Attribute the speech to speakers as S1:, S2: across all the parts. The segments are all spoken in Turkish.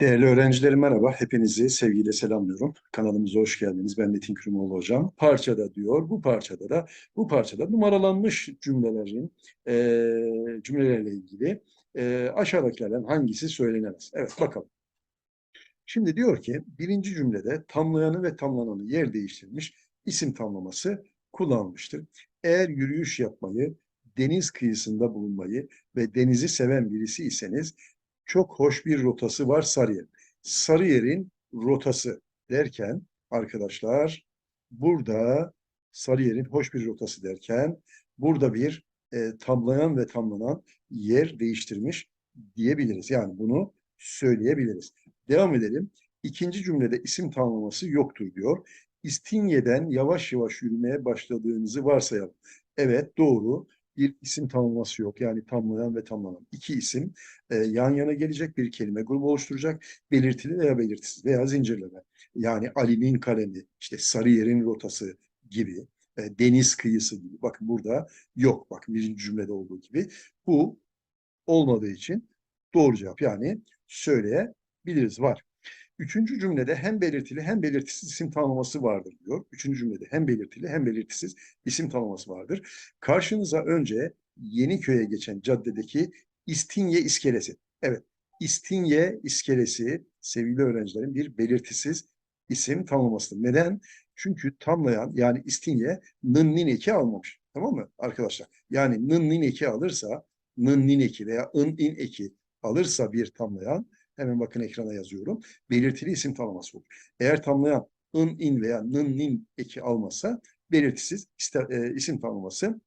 S1: Değerli öğrencilerim merhaba. Hepinizi sevgiyle selamlıyorum. Kanalımıza hoş geldiniz. Ben Metin Kürümoğlu hocam. Parçada diyor. Bu parçada da bu parçada numaralanmış cümlelerin eee cümlelerle ilgili eee aşağıdakilerden hangisi söylenemez? Evet bakalım. Şimdi diyor ki birinci cümlede tamlayanı ve tamlananı yer değiştirmiş isim tamlaması kullanılmıştır. Eğer yürüyüş yapmayı, deniz kıyısında bulunmayı ve denizi seven birisi iseniz çok hoş bir rotası var Sarıyer. Sarıyer'in rotası derken arkadaşlar burada Sarıyer'in hoş bir rotası derken burada bir e, tamlayan ve tamlanan yer değiştirmiş diyebiliriz. Yani bunu söyleyebiliriz. Devam edelim. İkinci cümlede isim tamlaması yoktur diyor. İstinye'den yavaş yavaş yürümeye başladığınızı varsayalım. Evet doğru. Bir isim tamlaması yok. Yani tamlayan ve tamlanan iki isim e, yan yana gelecek bir kelime grubu oluşturacak. Belirtili veya belirtisiz veya zincirleme. Yani Ali'nin kalemi, işte Sarıyer'in rotası gibi, e, deniz kıyısı gibi. Bakın burada yok. Bakın birinci cümlede olduğu gibi. Bu olmadığı için doğru cevap yani söyleyebiliriz var. Üçüncü cümlede hem belirtili hem belirtisiz isim tanımlaması vardır diyor. Üçüncü cümlede hem belirtili hem belirtisiz isim tanımlaması vardır. Karşınıza önce Yeniköy'e geçen caddedeki İstinye iskelesi. Evet, İstinye iskelesi sevgili öğrencilerin bir belirtisiz isim tanımlamasıdır. Neden? Çünkü tamlayan yani İstinye nın nin eki almamış. Tamam mı arkadaşlar? Yani nın nin eki alırsa nın nin eki veya ın in eki alırsa bir tamlayan hemen bakın ekrana yazıyorum. Belirtili isim tanıması olur. Eğer tamlayan ın, in veya nın, nin eki almasa belirtisiz iste, e, isim tanıması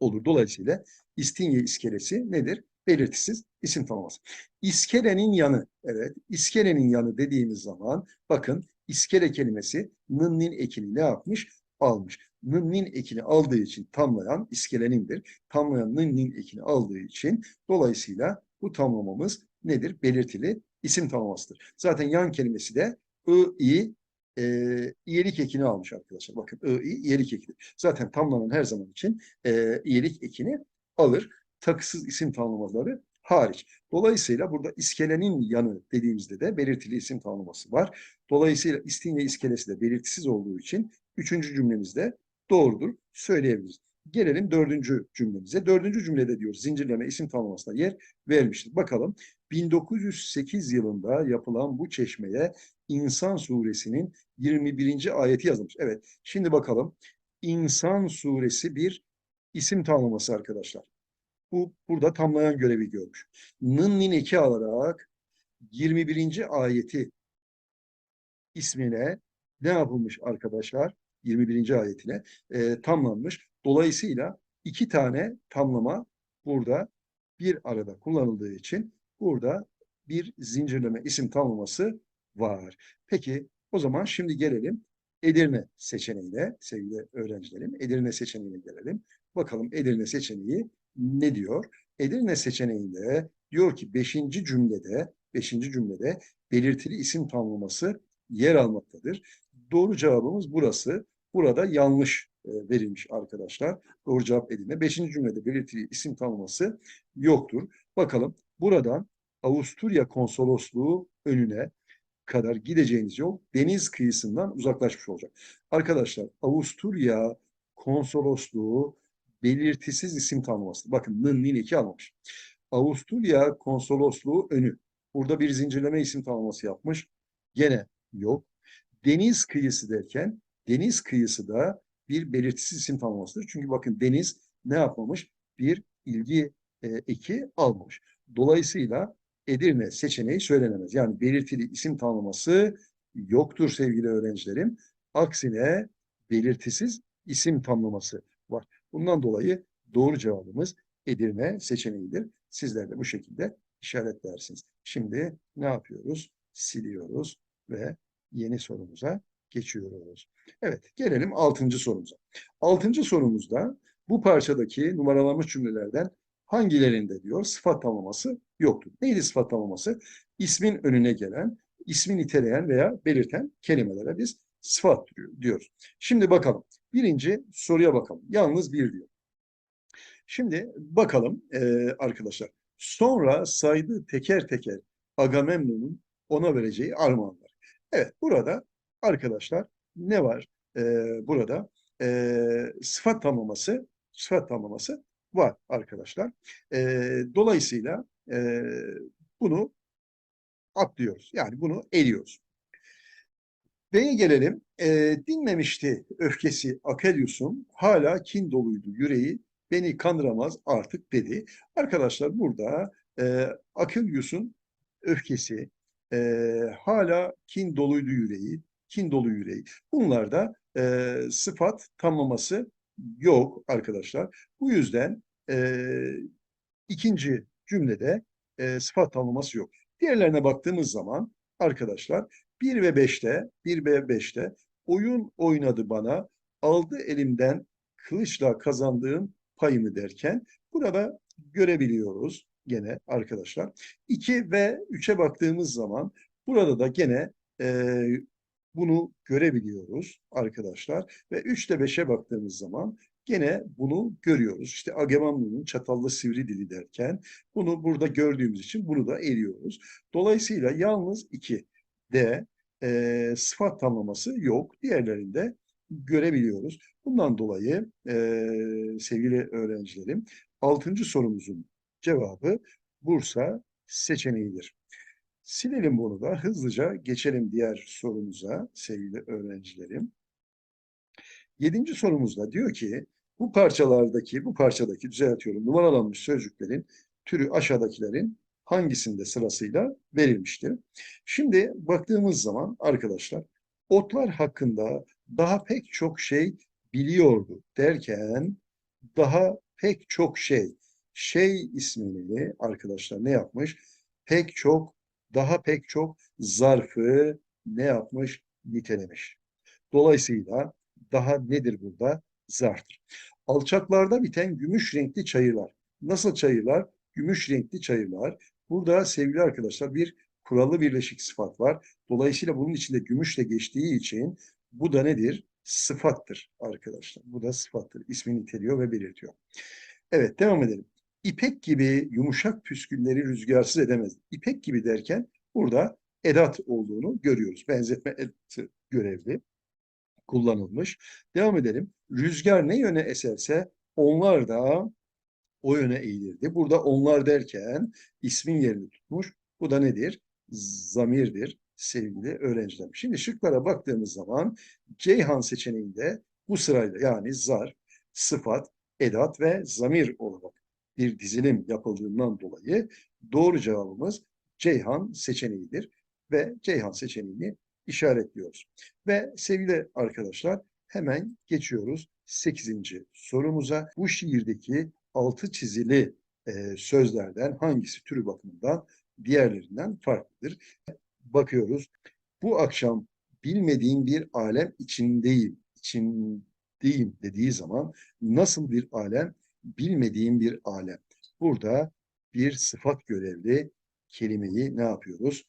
S1: olur. Dolayısıyla istinye iskelesi nedir? Belirtisiz isim tanıması. İskelenin yanı, evet, iskelenin yanı dediğimiz zaman bakın iskele kelimesi nın, nin ekini ne yapmış? Almış. Nın, nin ekini aldığı için tamlayan iskelenindir. Tamlayan nın, nin ekini aldığı için dolayısıyla bu tamlamamız nedir? Belirtili isim tamlamasıdır. Zaten yan kelimesi de ı, i, e, iyelik ekini almış arkadaşlar. Bakın ı, i, iyelik ekidir. Zaten tamlanan her zaman için e, iyelik ekini alır. Takısız isim tamlamaları hariç. Dolayısıyla burada iskelenin yanı dediğimizde de belirtili isim tanımlaması var. Dolayısıyla istinye iskelesi de belirtisiz olduğu için üçüncü cümlemizde doğrudur söyleyebiliriz. Gelelim dördüncü cümlemize. Dördüncü cümlede diyor zincirleme isim tanımlamasına yer vermiştir. Bakalım 1908 yılında yapılan bu çeşmeye İnsan suresinin 21. ayeti yazılmış. Evet şimdi bakalım İnsan suresi bir isim tanımlaması arkadaşlar. Bu burada tamlayan görevi görmüş. Nın nin eki alarak 21. ayeti ismine ne yapılmış arkadaşlar? 21. ayetine e, tamlanmış. Dolayısıyla iki tane tamlama burada bir arada kullanıldığı için burada bir zincirleme isim tamlaması var. Peki o zaman şimdi gelelim Edirne seçeneğine sevgili öğrencilerim. Edirne seçeneğine gelelim. Bakalım Edirne seçeneği ne diyor? Edirne seçeneğinde diyor ki beşinci cümlede beşinci cümlede belirtili isim tamlaması yer almaktadır. Doğru cevabımız burası. Burada yanlış e, verilmiş arkadaşlar. Doğru cevap Edirne. Beşinci cümlede belirtili isim tanımlaması yoktur. Bakalım buradan Avusturya konsolosluğu önüne kadar gideceğiniz yol deniz kıyısından uzaklaşmış olacak. Arkadaşlar Avusturya konsolosluğu belirtisiz isim tanımlaması. Bakın nın nin iki almamış. Avusturya konsolosluğu önü. Burada bir zincirleme isim tanımlaması yapmış. Gene yok. Deniz kıyısı derken deniz kıyısı da bir belirtisiz isim tanımlamasıdır. Çünkü bakın deniz ne yapmamış? Bir ilgi e, eki almamış. Dolayısıyla Edirne seçeneği söylenemez. Yani belirtili isim tanımlaması yoktur sevgili öğrencilerim. Aksine belirtisiz isim tanımlaması var. Bundan dolayı doğru cevabımız Edirne seçeneğidir. Sizler de bu şekilde işaretlersiniz. Şimdi ne yapıyoruz? Siliyoruz ve yeni sorumuza geçiyoruz. Evet, gelelim altıncı sorumuza. Altıncı sorumuzda bu parçadaki numaralanmış cümlelerden hangilerinde diyor sıfat tamlaması yoktur. Neydi sıfat tamlaması? İsmin önüne gelen, ismi niteleyen veya belirten kelimelere biz sıfat diyoruz. Şimdi bakalım. Birinci soruya bakalım. Yalnız bir diyor. Şimdi bakalım e, arkadaşlar. Sonra saydı teker teker Agamemnon'un ona vereceği armağanlar. Evet burada arkadaşlar ne var Ee, burada? Ee, sıfat tamlaması, sıfat tamlaması var arkadaşlar. Ee, dolayısıyla e, bunu atlıyoruz. Yani bunu eliyoruz. B'ye gelelim. E, dinmemişti öfkesi Akelius'un. Hala kin doluydu yüreği. Beni kandıramaz artık dedi. Arkadaşlar burada e, Akelius'un öfkesi, e, hala kin doluydu yüreği, kin dolu yüreği. Bunlarda e, sıfat tamlaması yok arkadaşlar. Bu yüzden e, ikinci cümlede e, sıfat tamlaması yok. Diğerlerine baktığımız zaman arkadaşlar 1 ve 5'te 1 ve 5'te oyun oynadı bana aldı elimden kılıçla kazandığım payımı derken burada görebiliyoruz gene arkadaşlar. 2 ve 3'e baktığımız zaman burada da gene e, bunu görebiliyoruz arkadaşlar. Ve 3 ile 5'e baktığımız zaman gene bunu görüyoruz. İşte Agamemnon'un çatallı sivri dili derken bunu burada gördüğümüz için bunu da eliyoruz. Dolayısıyla yalnız 2 de e, sıfat tamlaması yok. Diğerlerinde görebiliyoruz. Bundan dolayı e, sevgili öğrencilerim, altıncı sorumuzun cevabı Bursa seçeneğidir. Silelim bunu da hızlıca geçelim diğer sorumuza sevgili öğrencilerim. Yedinci sorumuzda diyor ki bu parçalardaki, bu parçadaki düzeltiyorum numaralanmış sözcüklerin türü aşağıdakilerin hangisinde sırasıyla verilmiştir? Şimdi baktığımız zaman arkadaşlar otlar hakkında daha pek çok şey biliyordu derken daha pek çok şey şey ismini arkadaşlar ne yapmış? Pek çok daha pek çok zarfı ne yapmış? Nitelemiş. Dolayısıyla daha nedir burada? Zarftır. Alçaklarda biten gümüş renkli çayırlar. Nasıl çayırlar? Gümüş renkli çayırlar. Burada sevgili arkadaşlar bir kurallı birleşik sıfat var. Dolayısıyla bunun içinde gümüşle geçtiği için bu da nedir? Sıfattır arkadaşlar. Bu da sıfattır. İsmini niteliyor ve belirtiyor. Evet devam edelim. İpek gibi yumuşak püskülleri rüzgarsız edemez. İpek gibi derken burada edat olduğunu görüyoruz. Benzetme edatı görevli kullanılmış. Devam edelim. Rüzgar ne yöne eserse onlar da o yöne eğilirdi. Burada onlar derken ismin yerini tutmuş. Bu da nedir? Zamirdir sevgili öğrencilerim. Şimdi şıklara baktığımız zaman Ceyhan seçeneğinde bu sırayla yani zar, sıfat, edat ve zamir olarak bir dizilim yapıldığından dolayı doğru cevabımız Ceyhan seçeneğidir ve Ceyhan seçeneğini işaretliyoruz. Ve sevgili arkadaşlar hemen geçiyoruz 8. sorumuza. Bu şiirdeki altı çizili e, sözlerden hangisi türü bakımından diğerlerinden farklıdır? Bakıyoruz. Bu akşam bilmediğim bir alem içindeyim. İçindeyim dediği zaman nasıl bir alem? Bilmediğim bir alem. Burada bir sıfat görevli kelimeyi ne yapıyoruz?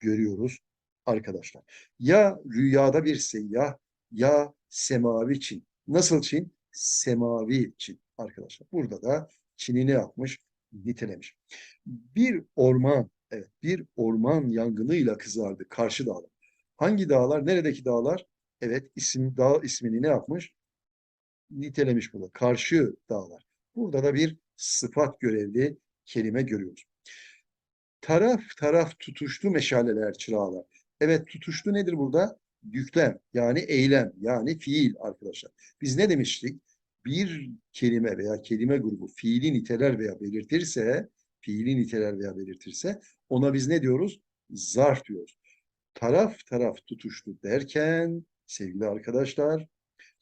S1: Görüyoruz arkadaşlar. Ya rüyada bir seyyah ya semavi Çin. Nasıl Çin? Semavi Çin arkadaşlar. Burada da Çin'i ne yapmış? Nitelemiş. Bir orman, evet bir orman yangınıyla kızardı karşı dağlar. Hangi dağlar? Neredeki dağlar? Evet isim dağ ismini ne yapmış? Nitelemiş burada. Karşı dağlar. Burada da bir sıfat görevli kelime görüyoruz. Taraf taraf tutuştu meşaleler çırağlar. Evet tutuştu nedir burada? Yüklem yani eylem yani fiil arkadaşlar. Biz ne demiştik? Bir kelime veya kelime grubu fiili niteler veya belirtirse fiili niteler veya belirtirse ona biz ne diyoruz? Zarf diyoruz. Taraf taraf tutuştu derken sevgili arkadaşlar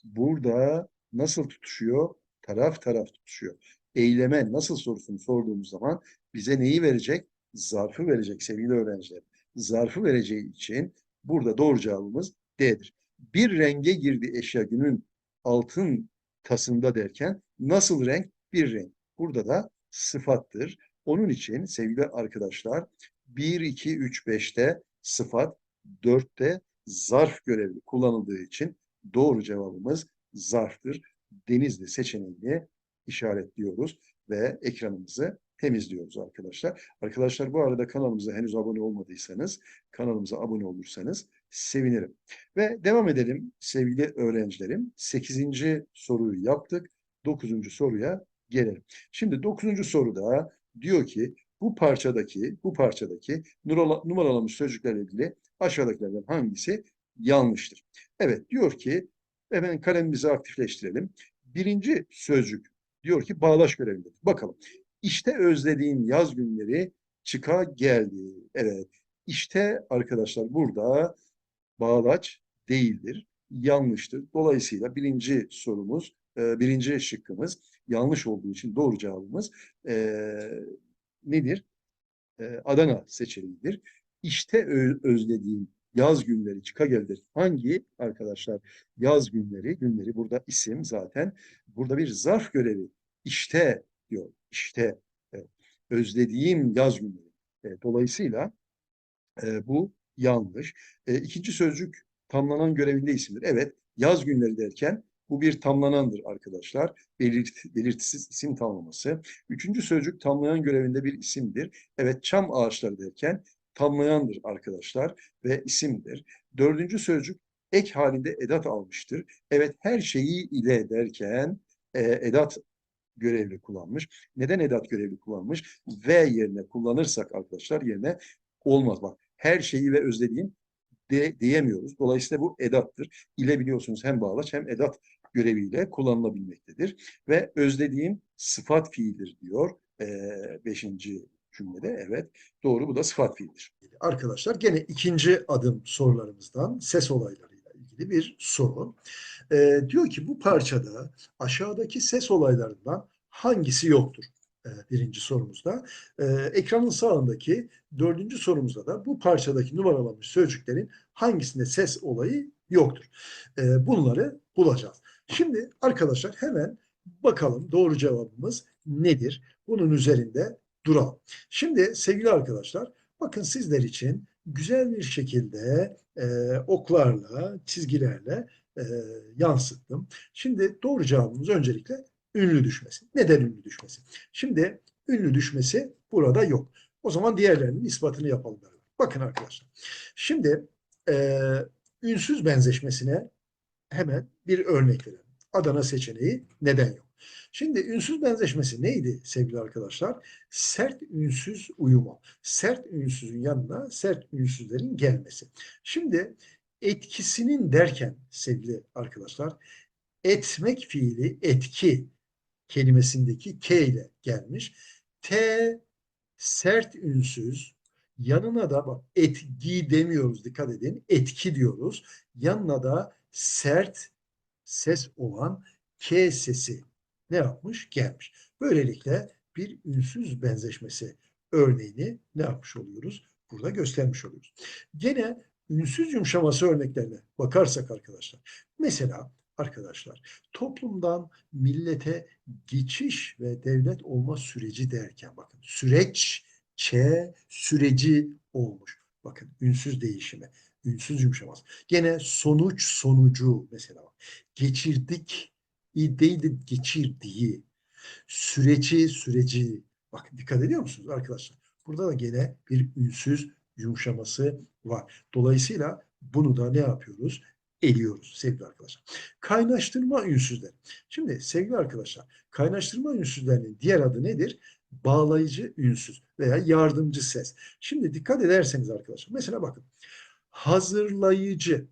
S1: burada nasıl tutuşuyor? Taraf taraf tutuşuyor. Eyleme nasıl sorusunu sorduğumuz zaman bize neyi verecek? Zarfı verecek sevgili öğrenciler. Zarfı vereceği için burada doğru cevabımız D'dir. Bir renge girdi eşya günün altın tasında derken nasıl renk? Bir renk. Burada da sıfattır. Onun için sevgili arkadaşlar 1, 2, 3, 5'te sıfat, 4'te zarf görevli kullanıldığı için doğru cevabımız zarftır. Denizli seçeneğini işaretliyoruz ve ekranımızı temizliyoruz arkadaşlar. Arkadaşlar bu arada kanalımıza henüz abone olmadıysanız kanalımıza abone olursanız sevinirim. Ve devam edelim sevgili öğrencilerim. 8. soruyu yaptık. 9. soruya gelelim. Şimdi 9. soruda diyor ki bu parçadaki bu parçadaki numara- numaralanmış sözcüklerle ilgili aşağıdakilerden hangisi yanlıştır? Evet diyor ki hemen kalemimizi aktifleştirelim. Birinci sözcük diyor ki bağlaç görevindedir. Bakalım. İşte özlediğim yaz günleri çıka geldi. Evet. İşte arkadaşlar burada bağlaç değildir. Yanlıştır. Dolayısıyla birinci sorumuz, e, birinci şıkkımız yanlış olduğu için doğru cevabımız e, nedir? E, Adana seçeneğidir. İşte özlediğim yaz günleri geldi. Hangi arkadaşlar yaz günleri? Günleri burada isim zaten. Burada bir zarf görevi. İşte diyor. İşte evet. özlediğim yaz günleri. E, dolayısıyla e, bu yanlış. E, ikinci sözcük tamlanan görevinde isimdir. Evet, yaz günleri derken bu bir tamlanandır arkadaşlar. Belirt, belirtisiz isim tamlaması. Üçüncü sözcük tamlayan görevinde bir isimdir. Evet, çam ağaçları derken tamlayandır arkadaşlar ve isimdir. Dördüncü sözcük ek halinde edat almıştır. Evet, her şeyi ile derken e, edat görevli kullanmış. Neden edat görevli kullanmış? Ve yerine kullanırsak arkadaşlar yerine olmaz. Bak her şeyi ve özlediğim de, diyemiyoruz. Dolayısıyla bu edattır. İle biliyorsunuz hem bağlaç hem edat göreviyle kullanılabilmektedir. Ve özlediğim sıfat fiildir diyor ee, beşinci cümlede. Evet doğru bu da sıfat fiildir.
S2: Arkadaşlar gene ikinci adım sorularımızdan ses olaylarıyla ilgili bir soru. Ee, diyor ki bu parçada aşağıdaki ses olaylarından hangisi yoktur? Ee, birinci sorumuzda. Ee, ekranın sağındaki dördüncü sorumuzda da bu parçadaki numaralanmış sözcüklerin hangisinde ses olayı yoktur? Ee, bunları bulacağız. Şimdi arkadaşlar hemen bakalım doğru cevabımız nedir? Bunun üzerinde duralım. Şimdi sevgili arkadaşlar bakın sizler için güzel bir şekilde e, oklarla, çizgilerle e, yansıttım. Şimdi doğru cevabımız öncelikle ünlü düşmesi. Neden ünlü düşmesi? Şimdi ünlü düşmesi burada yok. O zaman diğerlerinin ispatını yapalım. Bakın arkadaşlar. Şimdi e, ünsüz benzeşmesine hemen bir örnek verelim. Adana seçeneği neden yok? Şimdi ünsüz benzeşmesi neydi sevgili arkadaşlar? Sert ünsüz uyumu. Sert ünsüzün yanına sert ünsüzlerin gelmesi. Şimdi etkisinin derken sevgili arkadaşlar etmek fiili etki kelimesindeki K ile gelmiş. T sert ünsüz yanına da bak etki demiyoruz dikkat edin etki diyoruz. Yanına da sert ses olan K sesi ne yapmış? Gelmiş. Böylelikle bir ünsüz benzeşmesi örneğini ne yapmış oluyoruz? Burada göstermiş oluyoruz. Gene ünsüz yumuşaması örneklerine bakarsak arkadaşlar. Mesela arkadaşlar toplumdan millete geçiş ve devlet olma süreci derken bakın süreç ç süreci olmuş. Bakın ünsüz değişimi, ünsüz yumuşaması. Gene sonuç sonucu mesela geçirdik ideydi geçirdiği süreci süreci bak dikkat ediyor musunuz arkadaşlar? Burada da gene bir ünsüz yumuşaması var. Dolayısıyla bunu da ne yapıyoruz? Eliyoruz sevgili arkadaşlar. Kaynaştırma ünsüzleri. Şimdi sevgili arkadaşlar kaynaştırma ünsüzlerinin diğer adı nedir? Bağlayıcı ünsüz veya yardımcı ses. Şimdi dikkat ederseniz arkadaşlar mesela bakın hazırlayıcı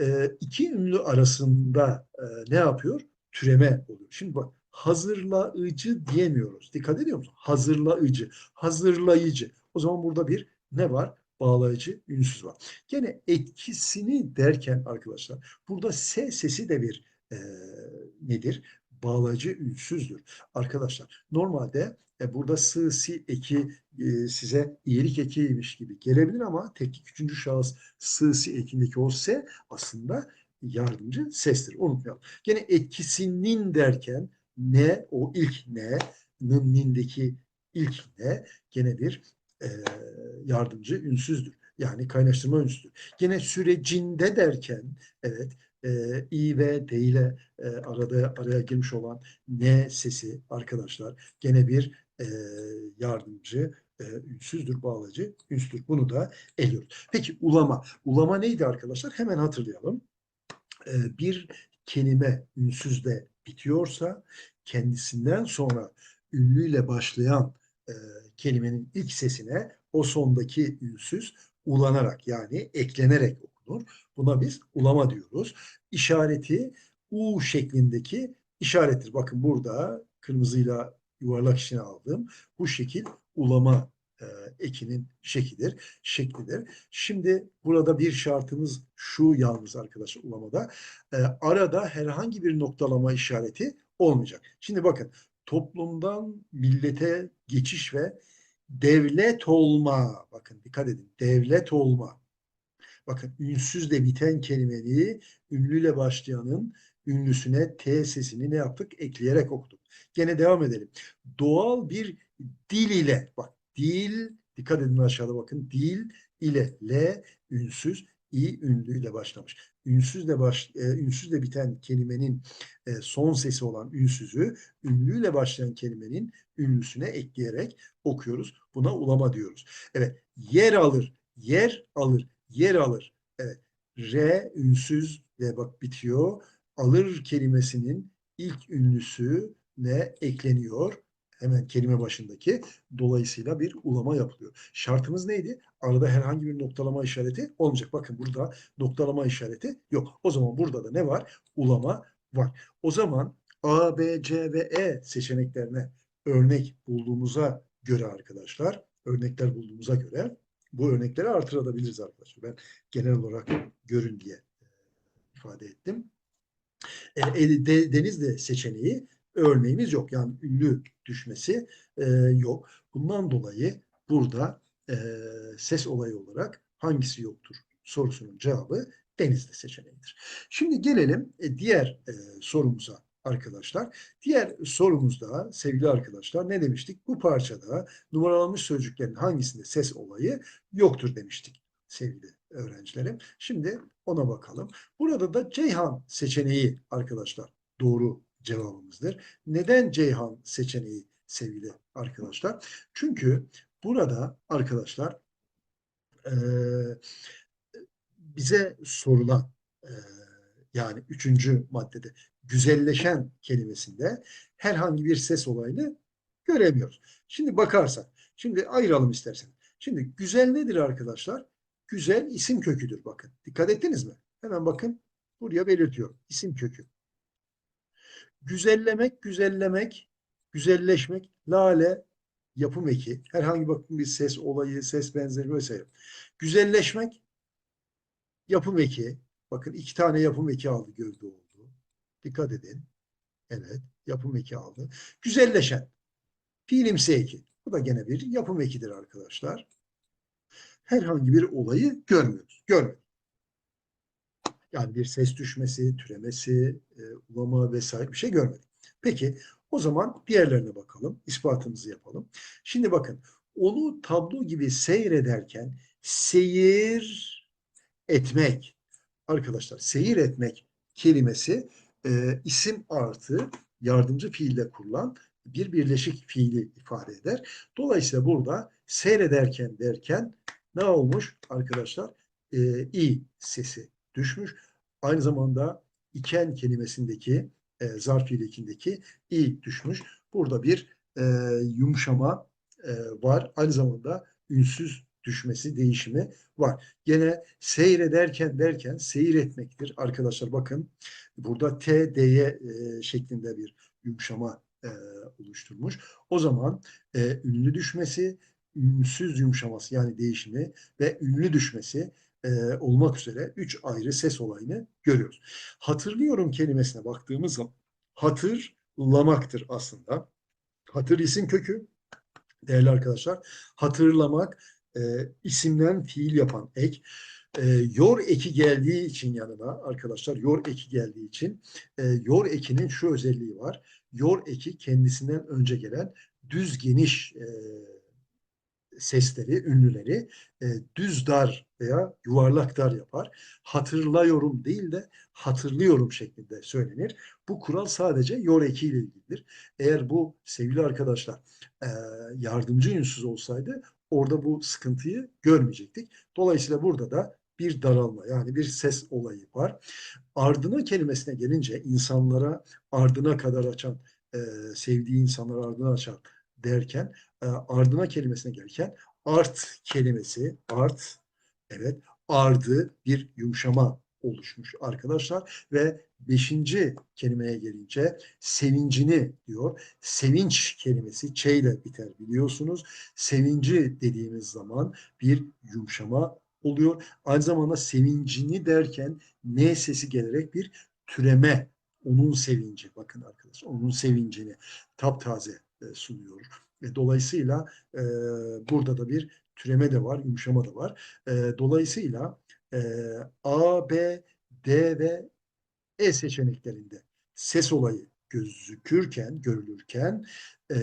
S2: e, iki ünlü arasında e, ne yapıyor? Türeme oluyor. Şimdi bak hazırlayıcı diyemiyoruz. Dikkat ediyor musun? Hazırlayıcı, hazırlayıcı. O zaman burada bir ne var? Bağlayıcı ünsüz var. Gene etkisini derken arkadaşlar burada S sesi de bir e, nedir? Bağlayıcı ünsüzdür. Arkadaşlar normalde e, burada sı, si eki e, size iyilik ekiymiş gibi gelebilir ama teknik üçüncü şahıs sı, si ekindeki o S aslında yardımcı sestir. Unutmayalım. Gene etkisinin derken ne o ilk ne nindeki ilk ne gene bir e, yardımcı ünsüzdür. Yani kaynaştırma ünsüzdür. Gene sürecinde derken evet e, i ve d ile e, arada araya girmiş olan ne sesi arkadaşlar gene bir e, yardımcı e, ünsüzdür, bağlacı ünsüzdür. Bunu da eliyoruz. Peki ulama. Ulama neydi arkadaşlar? Hemen hatırlayalım. E, bir kelime ünsüzde bitiyorsa kendisinden sonra ünlüyle başlayan e, kelimenin ilk sesine o sondaki ünsüz ulanarak yani eklenerek okunur. Buna biz ulama diyoruz. İşareti U şeklindeki işarettir. Bakın burada kırmızıyla yuvarlak içine aldım. Bu şekil ulama e, ekinin şeklidir, şeklidir. Şimdi burada bir şartımız şu yalnız arkadaşlar ulamada. E, arada herhangi bir noktalama işareti olmayacak. Şimdi bakın toplumdan millete geçiş ve devlet olma. Bakın dikkat edin. Devlet olma. Bakın ünsüzle biten kelimeyi ünlüyle başlayanın ünlüsüne T sesini ne yaptık? Ekleyerek okuduk. Gene devam edelim. Doğal bir dil ile bak dil dikkat edin aşağıda bakın dil ile L ünsüz i ünlüyle başlamış. Ünsüzle baş e, ünsüzle biten kelimenin e, son sesi olan ünsüzü ünlüyle başlayan kelimenin ünlüsüne ekleyerek okuyoruz. Buna ulama diyoruz. Evet, yer alır, yer alır, yer alır. Evet, R ünsüzle bak bitiyor. Alır kelimesinin ilk ünlüsü ne ekleniyor? Hemen kelime başındaki. Dolayısıyla bir ulama yapılıyor. Şartımız neydi? Arada herhangi bir noktalama işareti olmayacak. Bakın burada noktalama işareti yok. O zaman burada da ne var? Ulama var. O zaman A, B, C ve E seçeneklerine örnek bulduğumuza göre arkadaşlar, örnekler bulduğumuza göre bu örnekleri artırabiliriz arkadaşlar. Ben genel olarak görün diye e, ifade ettim. E, de, Denizli seçeneği örneğimiz yok. Yani ünlü düşmesi e, yok. Bundan dolayı burada e, ses olayı olarak hangisi yoktur sorusunun cevabı Denizli seçeneğidir. Şimdi gelelim e, diğer e, sorumuza arkadaşlar. Diğer sorumuzda sevgili arkadaşlar ne demiştik? Bu parçada numaralanmış sözcüklerin hangisinde ses olayı yoktur demiştik sevgili öğrencilerim. Şimdi ona bakalım. Burada da Ceyhan seçeneği arkadaşlar doğru cevabımızdır. Neden Ceyhan seçeneği sevgili arkadaşlar? Çünkü burada arkadaşlar bize sorulan yani üçüncü maddede güzelleşen kelimesinde herhangi bir ses olayını göremiyoruz. Şimdi bakarsak, şimdi ayıralım istersen. Şimdi güzel nedir arkadaşlar? Güzel isim köküdür bakın. Dikkat ettiniz mi? Hemen bakın buraya belirtiyorum. İsim kökü. Güzellemek, güzellemek, güzelleşmek, lale, yapım eki, herhangi bakın bir ses olayı, ses benzeri vesaire. Güzelleşmek, yapım eki. Bakın iki tane yapım eki aldı gövde oldu. Dikkat edin. Evet. Yapım eki aldı. Güzelleşen. Fiilimsi eki. Bu da gene bir yapım ekidir arkadaşlar. Herhangi bir olayı görmüyoruz. Görmedik. Yani bir ses düşmesi, türemesi, e, ulama vesaire bir şey görmedik. Peki o zaman diğerlerine bakalım. İspatımızı yapalım. Şimdi bakın onu tablo gibi seyrederken seyir etmek. Arkadaşlar seyir etmek kelimesi e, isim artı yardımcı fiille kurulan bir birleşik fiili ifade eder. Dolayısıyla burada seyrederken derken ne olmuş arkadaşlar? E, i sesi düşmüş. Aynı zamanda iken kelimesindeki e, zarf fiilekindeki i düşmüş. Burada bir e, yumuşama e, var. Aynı zamanda ünsüz düşmesi, değişimi var. Gene seyrederken derken seyir etmektir. Arkadaşlar bakın burada T, D'ye e, şeklinde bir yumuşama e, oluşturmuş. O zaman e, ünlü düşmesi, ünsüz yumuşaması yani değişimi ve ünlü düşmesi e, olmak üzere üç ayrı ses olayını görüyoruz. Hatırlıyorum kelimesine baktığımız zaman hatırlamaktır aslında. Hatır isim kökü değerli arkadaşlar. Hatırlamak e, isimden fiil yapan ek. E, yor eki geldiği için yanına arkadaşlar yor eki geldiği için e, yor ekinin şu özelliği var. Yor eki kendisinden önce gelen düz geniş e, sesleri, ünlüleri e, düz dar veya yuvarlak dar yapar. Hatırlıyorum değil de hatırlıyorum şeklinde söylenir. Bu kural sadece yor eki ile ilgilidir. Eğer bu sevgili arkadaşlar e, yardımcı ünsüz olsaydı orada bu sıkıntıyı görmeyecektik. Dolayısıyla burada da bir daralma yani bir ses olayı var. Ardına kelimesine gelince insanlara ardına kadar açan, e, sevdiği insanlara ardına açan derken e, ardına kelimesine gelirken art kelimesi, art evet ardı bir yumuşama oluşmuş arkadaşlar ve beşinci kelimeye gelince sevincini diyor. Sevinç kelimesi ç ile biter biliyorsunuz. Sevinci dediğimiz zaman bir yumuşama oluyor. Aynı zamanda sevincini derken n sesi gelerek bir türeme onun sevinci bakın arkadaşlar onun sevincini taptaze e, sunuyor. Ve dolayısıyla e, burada da bir türeme de var, yumuşama da var. E, dolayısıyla e, A, B, D ve E seçeneklerinde ses olayı gözükürken, görülürken e,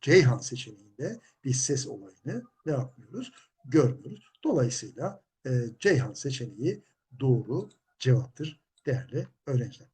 S2: Ceyhan seçeneğinde biz ses olayını ne yapmıyoruz? Görmüyoruz. Dolayısıyla e, Ceyhan seçeneği doğru cevaptır değerli öğrenciler.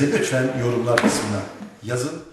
S3: Düşüncelerinizi lütfen yorumlar kısmına yazın.